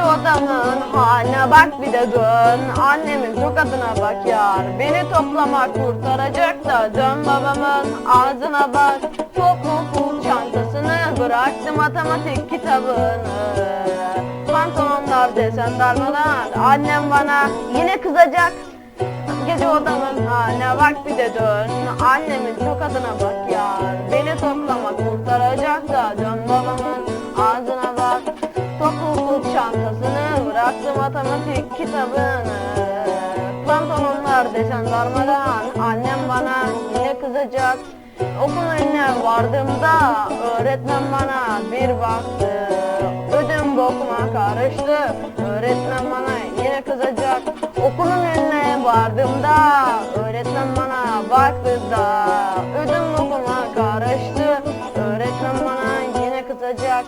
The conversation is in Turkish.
adamın haline bak bir de dön. Annemin tokadına bak yar. Beni toplamak kurtaracak da Dön babamın ağzına bak. Topluluk çantasını Bıraktım matematik kitabını? Pantolonlar desen darmadan Annem bana yine kızacak. Gece odamın haline bak bir de dön. Annemin tokadına bak yar. Beni toplamak kurtaracak da Dön babamın ağzına Topluluk çantasını Bıraktı matematik kitabını. Pantolonlar desen darmadan Annem bana yine kızacak? Okul önüne vardığımda Öğretmen bana bir baktı. Ödüm bokuma karıştı Öğretmen bana yine kızacak. Okulun önüne vardığımda Öğretmen bana baktı da Ödüm bokuma karıştı. Öğretmen bana yine kızacak